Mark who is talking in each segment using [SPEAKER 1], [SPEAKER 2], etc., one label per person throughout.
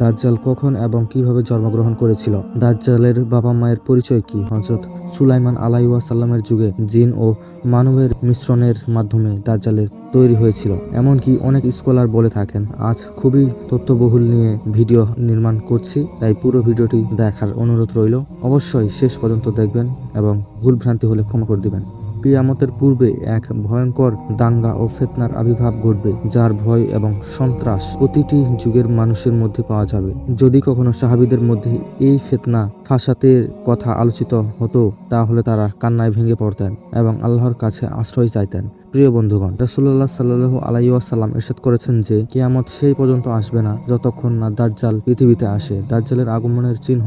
[SPEAKER 1] দাজ্জাল কখন এবং কীভাবে জন্মগ্রহণ করেছিল? দাজ্জালের বাবা মায়ের পরিচয় কি? হজরত সুলাইমান আলাইসাল্লামের যুগে জিন ও মানবের মিশ্রণের মাধ্যমে দাজ্জালের তৈরি হয়েছিল। এমনকি অনেক স্কলার বলে থাকেন, আজ খুবই তথ্যবহুল নিয়ে ভিডিও নির্মাণ করছি, তাই পুরো ভিডিওটি দেখার অনুরোধ রইল। অবশ্যই শেষ পর্যন্ত দেখবেন এবং ভুলভ্রান্তি হলে ক্ষমা করে দিবেন। কিয়ামতের পূর্বে এক ভয়ঙ্কর দাঙ্গা ও ফেতনার আবির্ভাব ঘটবে, যার ভয় এবং সন্ত্রাস প্রতিটি যুগের মানুষের মধ্যে পাওয়া যাবে। যদি কখনো সাহাবিদের মধ্যে এই ফেতনা ফাঁসাতের কথা আলোচিত হতো, তাহলে তারা কান্নায় ভেঙে পড়তেন এবং আল্লাহর কাছে আশ্রয় চাইতেন। প্রিয় বন্ধুগণ রাসুল্লাহ সাল্লু আলাইসাল্লাম এরশাদ করেছেন যে, কিয়ামত সেই পর্যন্ত আসবে না যতক্ষণ না দাজ্জাল পৃথিবীতে আসে। দাজ্জালের আগমনের চিহ্ন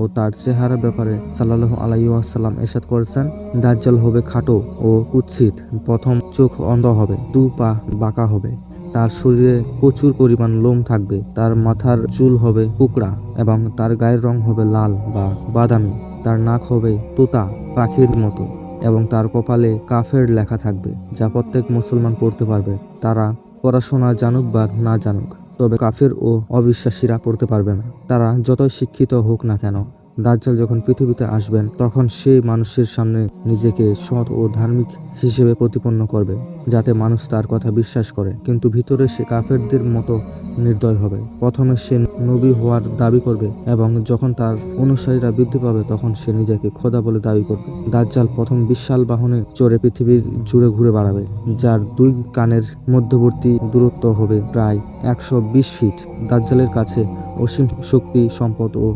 [SPEAKER 1] ও তার চেহারার ব্যাপারে সাল্লাহ আলাইসাল্লাম এরশাদ করেছেন, দাজ্জাল হবে খাটো ও কুৎসিত, প্রথম চোখ অন্ধ হবে, দু পা বাঁকা হবে, তার শরীরে প্রচুর পরিমাণ লোম থাকবে, তার মাথার চুল হবে কুকড়া এবং তার গায়ের রং হবে লাল বা বাদামি, তার নাক হবে তোতা, পাখির মতো এবং তার কপালে কাফের লেখা থাকবে, যা প্রত্যেক মুসলমান পড়তে পারবে, তারা পড়াশোনা জানুক বা না জানুক। তবে কাফের ও অবিশ্বাসীরা পড়তে পারবে না। তারা যতই শিক্ষিত হোক না কেন দাজ্জাল যখন পৃথিবীতে আসবেন, তখন সে মানুষের সামনে নিজেকে সৎ ও ধার্মিক হিসেবে প্রতিপন্ন করবে, যাতে মানুষ তার কথা বিশ্বাস করে। কিন্তু ভিতরে সে কাফেরদের মতো নির্দয় হবে। প্রথমে সে নবী হওয়ার দাবি করবে এবং যখন তার অনুসারীরা বৃদ্ধি পাবে, তখন সে নিজেকে খোদা বলে দাবি করবে। দাজ্জাল প্রথম বিশাল বাহনে চড়ে পৃথিবীর জুড়ে ঘুরে বেড়াবে, যার দুই কানের মধ্যবর্তী দূরত্ব হবে প্রায় একশো বিশ ফিট। দাজ্জালের কাছে অসীম শক্তি, সম্পদ ও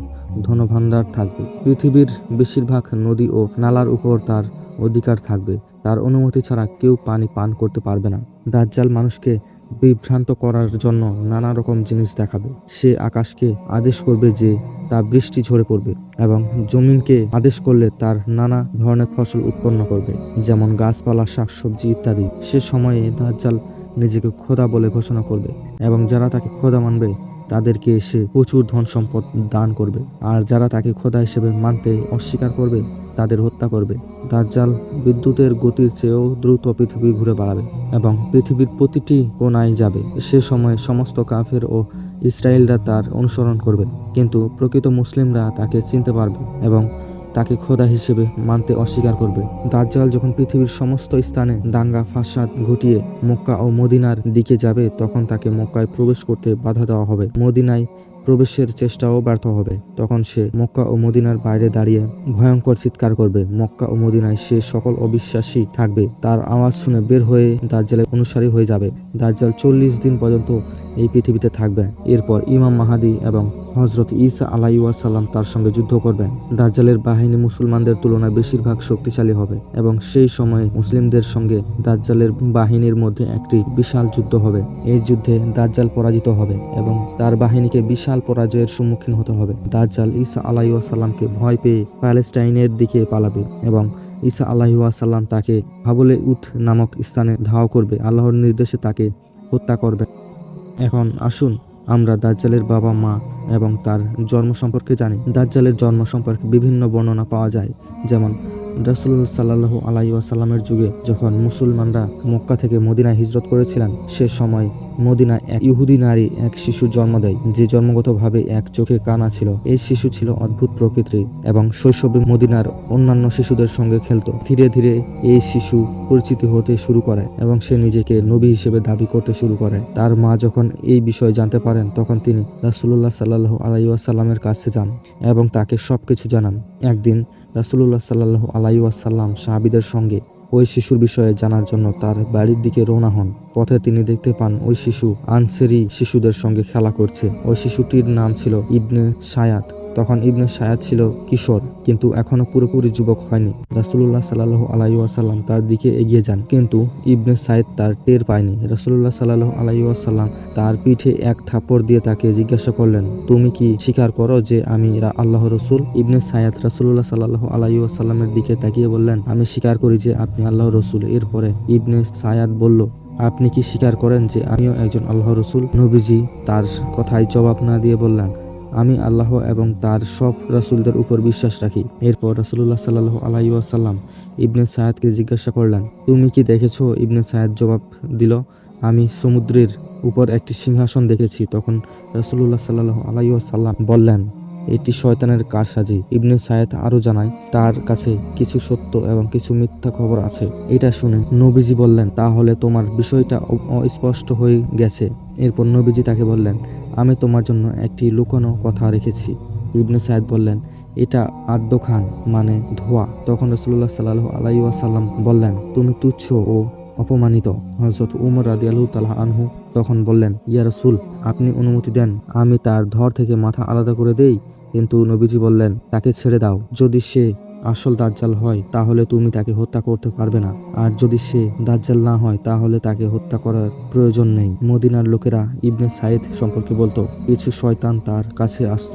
[SPEAKER 1] ধনভাণ্ডার থাকবে। পৃথিবীর বেশিরভাগ নদী ও নালার উপর তার অধিকার থাকবে। তার অনুমতি ছাড়া কেউ পানি পান করতে পারবে না। দাজ্জাল মানুষকে বিভ্রান্ত করার জন্য নানা রকম জিনিস দেখাবে। সে আকাশকে আদেশ করবে যে তা বৃষ্টি ঝরে পড়বে এবং জমিনকে আদেশ করলে তার নানা ধরনের ফসল উৎপন্ন করবে, যেমন গাছপালা, শাকসবজি ইত্যাদি। সে সময়ে দাজ্জাল নিজেকে খোদা বলে ঘোষণা করবে এবং যারা তাকে খোদা মানবে তাদেরকে এসে প্রচুর ধন সম্পদ দান করবে। আর যারা তাকে খোদা হিসেবে মানতে অস্বীকার করবে, তাদের হত্যা করবে। দাজ্জাল বিদ্যুতের গতির চেয়েও দ্রুত পৃথিবী ঘুরে বাড়াবে এবং পৃথিবীর প্রতিটি কোনায় যাবে। সে সময় সমস্ত কাফের ও ইসরায়েলরা তার অনুসরণ করবে। কিন্তু প্রকৃত মুসলিমরা তাকে চিনতে পারবে এবং তাকে খোদা হিসেবে মানতে অস্বীকার করবে। দাজ্জাল যখন পৃথিবীর সমস্ত স্থানে দাঙ্গা, ফাঁসাদ ঘটিয়ে মক্কা ও মদিনার দিকে যাবে, তখন তাকে মক্কায় প্রবেশ করতে বাধা দেওয়া হবে। মদিনায় প্রবেশের চেষ্টাও ব্যর্থ হবে। তখন সে মক্কা ও মদিনার বাইরে দাঁড়িয়ে ভয়ঙ্কর চিৎকার করবে। মক্কা ও মদিনায় সে সকল অবিশ্বাসী থাকবে। তার আওয়াজ শুনে বের হয়ে দাজ্জালের অনুসারী হয়ে যাবে। দাজ্জাল চল্লিশ দিন পর্যন্ত এই পৃথিবীতে থাকবে। এরপর ইমাম মাহাদি এবং হজরত ঈসা আলাইসাল্লাম তার সঙ্গে যুদ্ধ করবেন। দাজ্জালের বাহিনী মুসলমানদের তুলনায় বেশিরভাগ শক্তিশালী হবে এবং সেই সময়ে মুসলিমদের সঙ্গে দাজ্জালের বাহিনীর মধ্যে একটি বিশাল যুদ্ধ হবে। এই যুদ্ধে দাজ্জাল পরাজিত হবে এবং তার বাহিনীকে বিশাল পরাজয়ের সম্মুখীন হতে হবে। দাজ্জাল ঈসা আলাইসাল্লামকে ভয় পেয়ে প্যালেস্টাইনের দিকে পালাবে এবং ঈসা আলাহিসাল্লাম তাকে হাবলে উথ নামক স্থানে ধাওয়া করবে। আল্লাহর নির্দেশে তাকে হত্যা করবে। এখন আসুন আমরা দাজ্জালের বাবা মা এবং তার জন্ম সম্পর্কে জানি। দাজ্জালের জন্ম সম্পর্কে বিভিন্ন বর্ণনা পাওয়া যায়। যেমন রাসুল্লাহ সাল্লাহু আলাইসাল্লামের যুগে যখন মুসলমানরা মক্কা থেকে মদিনায় হিজরত করেছিলেন, সে সময় মদিনায় এক ইহুদি নারী এক শিশু জন্ম দেয়, যে জন্মগতভাবে এক চোখে কানা ছিল। এই শিশু ছিল অদ্ভুত প্রকৃতির এবং শৈশবে মদিনার অন্যান্য শিশুদের সঙ্গে খেলতো। ধীরে ধীরে এই শিশু পরিচিতি হতে শুরু করে এবং সে নিজেকে নবী হিসেবে দাবি করতে শুরু করে। তার মা যখন এই বিষয়ে জানতে পারেন, তখন তিনি রাসুল্লাহ সাল্লাহু আলাইসাল্লামের কাছে যান এবং তাকে সবকিছু জানান। একদিন রাসুল্লাহ সাল্লাহ আলাইসাল্লাম সাহাবিদের সঙ্গে ওই শিশুর বিষয়ে জানার জন্য তার বাড়ির দিকে রওনা হন। পথে তিনি দেখতে পান ওই শিশু আনসেরি শিশুদের সঙ্গে খেলা করছে। ওই শিশুটির নাম ছিল ইবনে সায়াত। তখন ইবনে সায়াদ ছিল কিশোর, কিন্তু এখনও পুরোপুরি যুবক হয়নি। রাসুল্লাহ সাল্লাহ আলাইসাল্লাম তার দিকে এগিয়ে যান, কিন্তু ইবনে সায়েদ তার টের পায়নি। রাসুল্লাহ সাল্লাহ আলাইসাল্লাম তার পিঠে এক থাপড় দিয়ে তাকে জিজ্ঞাসা করলেন, তুমি কি স্বীকার করো যে আমি আল্লাহ রসুল? ইবনে সায়াদ রাসুল্লাহ সাল্লাহ আলাইসাল্লামের দিকে তাকিয়ে বললেন, আমি স্বীকার করি যে আপনি আল্লাহ রসুল। এরপরে ইবনে সায়াদ বলল, আপনি কি স্বীকার করেন যে আমিও একজন আল্লাহ রসুল? নবীজি তার কথায় জবাব না দিয়ে বললেন আমি আল্লাহ এবং তার সব রাসূলদের উপর বিশ্বাস রাখি। এরপর রাসূলুল্লাহ সাল্লাহ আলাইসাল্লাম ইবনে সায়াদকে জিজ্ঞাসা করলেন, তুমি কি দেখেছ? ইবনে সায়াদ জবাব দিল, আমি সমুদ্রের উপর একটি সিংহাসন দেখেছি। তখন রসুল্লাহ সাল্লাহ আলাইসাল্লাম বললেন, এটি শয়তানের কারসাজি। ইবনে সায়েদ আরও জানায়, তার কাছে কিছু সত্য এবং কিছু মিথ্যা খবর আছে। এটা শুনে নবীজি বললেন, তাহলে তোমার বিষয়টা অস্পষ্ট হয়ে গেছে। এরপর নবীজি তাকে বললেন আমি তোমার জন্য একটি লুকোনো কথা রেখেছি। ইবনে সায়েদ বললেন, এটা আদ্য খান মানে ধোয়া। তখন রসুল্লাহ সাল্লাহ আলাইসাল্লাম বললেন, তুমি তুচ্ছ ও অপমানিত। হজরত উমর রাদি আলহু তালাহ আনহু তখন বললেন, ইয়া রসুল, আপনি অনুমতি দেন, আমি তার ধর থেকে মাথা আলাদা করে দেই। কিন্তু নবীজি বললেন, তাকে ছেড়ে দাও। যদি সে আসল দাজ্জাল হয়, তাহলে তুমি তাকে হত্যা করতে পারবে না। আর যদি সে দাজ্জাল না হয়, তাহলে তাকে হত্যা করার প্রয়োজন নেই। মদিনার লোকেরা ইবনে সাইদ সম্পর্কে বলতো, কিছু শয়তান তার কাছে আসত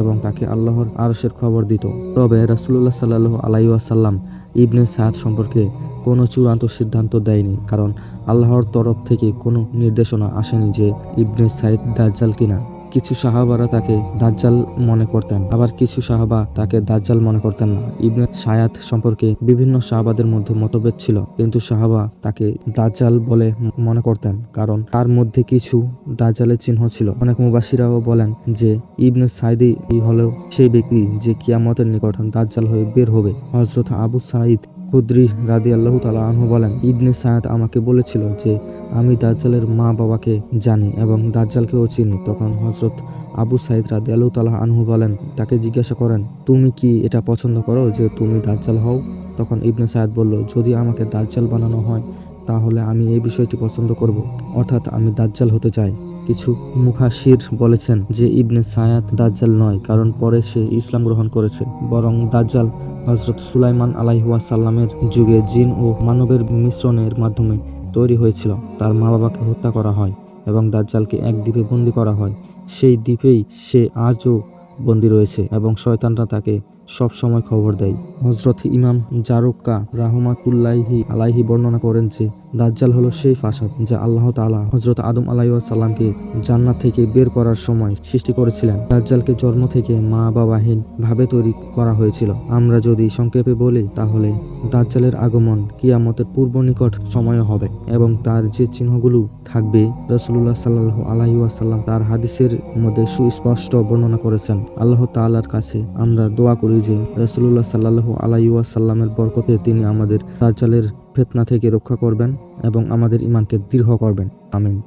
[SPEAKER 1] এবং তাকে আল্লাহর আরসের খবর দিত। তবে রাসুল্লাহ সাল্লাহ আলাইসাল্লাম ইবনে সাদ সম্পর্কে কোনো চূড়ান্ত সিদ্ধান্ত দেয়নি, কারণ আল্লাহর তরফ থেকে কোনো নির্দেশনা আসেনি যে ইবনে সাইদ দাজ্জাল কিনা। কিছু সাহাবারা তাকে দাজ্জাল মনে করতেন। আবার কিছু সাহাবা তাকে দাজ্জাল মনে করতেন না। ইবনে সায়াত সম্পর্কে বিভিন্ন সাহাবাদের মধ্যে মতভেদ ছিল। কিন্তু সাহাবা তাকে দাজ্জাল বলে মনে করতেন। কারণ তার মধ্যে কিছু দাজ্জালের চিহ্ন ছিল। অনেক মুবাসিরাও বলেন যে, ইবনে সাইদি হলো সেই ব্যক্তি যে কিয়ামতের নিকট দাজ্জাল হয়ে বের হবে। হজরত আবু সাইদ খুদ্রি রাদি আল্লাহ তালা আনহু বলেন, ইবনে সায়াদ আমাকে বলেছিল যে আমি দাজ্জালের মা বাবাকে জানি এবং দাজ্জালকেও চিনি। তখন হজরত আবু সাইদ রাদি আল্লাহ তালা আনহু বলেন, তাকে জিজ্ঞাসা করেন, তুমি কি এটা পছন্দ করো যে তুমি দাজ্জাল হও? তখন ইবনে সায়াদ বলল, যদি আমাকে দাজ্জাল বানানো হয়, তাহলে আমি এই বিষয়টি পছন্দ করব। অর্থাৎ আমি দাজ্জাল হতে চাই। কিছু মুফাসির বলেছেন যে ইবনে সায়াদ দাজ্জাল নয়, কারণ পরে সে ইসলাম গ্রহণ করেছে। বরং দাজ্জাল হজরত সুলাইমান আলাইহাসাল্লামের যুগে জিন ও মানবের মিশ্রণের মাধ্যমে তৈরি হয়েছিল। তার মা বাবাকে হত্যা করা হয় এবং দাজ্জালকে এক দ্বীপে বন্দি করা হয়। সেই দ্বীপেই সে আজও বন্দি রয়েছে এবং শয়তানরা তাকে সব সময় খবর দেয়। হজরত ইমাম জারুক্কা রাহমাতুল্লাহি আলাইহি বর্ণনা করেন যে, দাজ্জাল হলো সেই ফাসাদ যা আল্লাহ তাআলা হজরত আদম আলাইসাল্লামকে জান্নাত থেকে বের করার সময় সৃষ্টি করেছিলেন। দাজ্জালকে জন্ম থেকে মা বাবাহীন ভাবে তৈরি করা হয়েছিল। আমরা যদি সংক্ষেপে বলি, তাহলে দাজ্জালের আগমন কিয়ামতের পূর্ব নিকট সময় হবে এবং তার যে চিহ্নগুলো থাকবে রসুল্লাহ সাল্লাহ আলাইসাল্লাম তার হাদিসের মধ্যে সুস্পষ্ট বর্ণনা করেছেন। আল্লাহ তাআলার কাছে আমরা দোয়া করি যে রসুল্লাহ সাল্লাহ আলাইসাল্লামের বরকতে তিনি আমাদের দাজ্জালের ফেতনা থেকে রক্ষা করবেন এবং আমাদের ইমানকে দৃঢ় করবেন। আমিন।